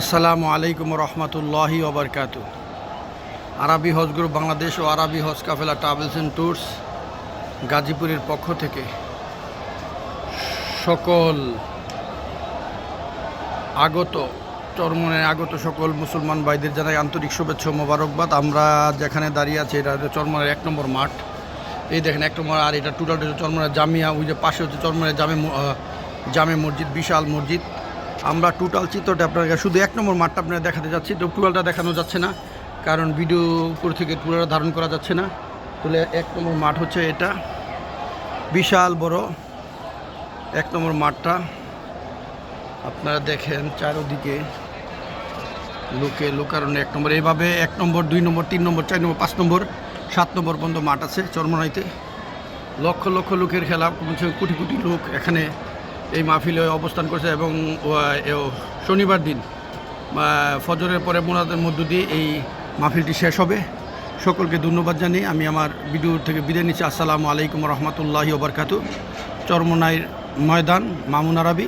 আসসালামু আলাইকুম রহমতুল্লাহি ওবরকাত আরবি হজ গ্রুপ বাংলাদেশ ও আরবি হজ কাফেলা ট্রাভেলস অ্যান্ড ট্যুরস গাজীপুরের পক্ষ থেকে সকল আগত চরমনে আগত সকল মুসলমান ভাইদের জানাই আন্তরিক শুভেচ্ছা মোবারকবাদ। আমরা যেখানে দাঁড়িয়ে আছি, এটা হচ্ছে চরমনের এক নম্বর মাঠ। এই দেখেন এক নম্বর, আর এটা টোটাল চরমনের জামিয়া, ওই যে পাশে হচ্ছে চরমনের জামে জামে মসজিদ, বিশাল মসজিদ। আমরা টোটাল চিত্রটা আপনাকে শুধু এক নম্বর মাঠটা আপনারা দেখাতে যাচ্ছি। তো টোটালটা দেখানো যাচ্ছে না, কারণ ভিডিও উপর থেকে পুরোটা ধারণ করা যাচ্ছে না। তাহলে এক নম্বর মাঠ হচ্ছে এটা। বিশাল বড় এক নম্বর মাঠটা। আপনারা দেখেন চারোদিকে লোকে লোকারণ্য এক নম্বর। এইভাবে এক নম্বর, দুই নম্বর, তিন নম্বর, চার নম্বর, পাঁচ নম্বর, সাত নম্বর পর্যন্ত মাঠ আছে চরমনাইতে। লক্ষ লক্ষ লোকের খেলা, কোটি কোটি লোক এখানে এই মাহফিলে অবস্থান করছে এবং শনিবার দিন ফজরের পরে মোনাদের মধ্য দিয়ে এই মাহফিলটি শেষ হবে। সকলকে ধন্যবাদ জানিয়ে আমি আমার ভিডিও থেকে বিদায় নিচ্ছি। আসসালামু আলাইকুম রহমতুল্লাহি ওবরকাতু চরমনাইর ময়দান, মামুন আরবি।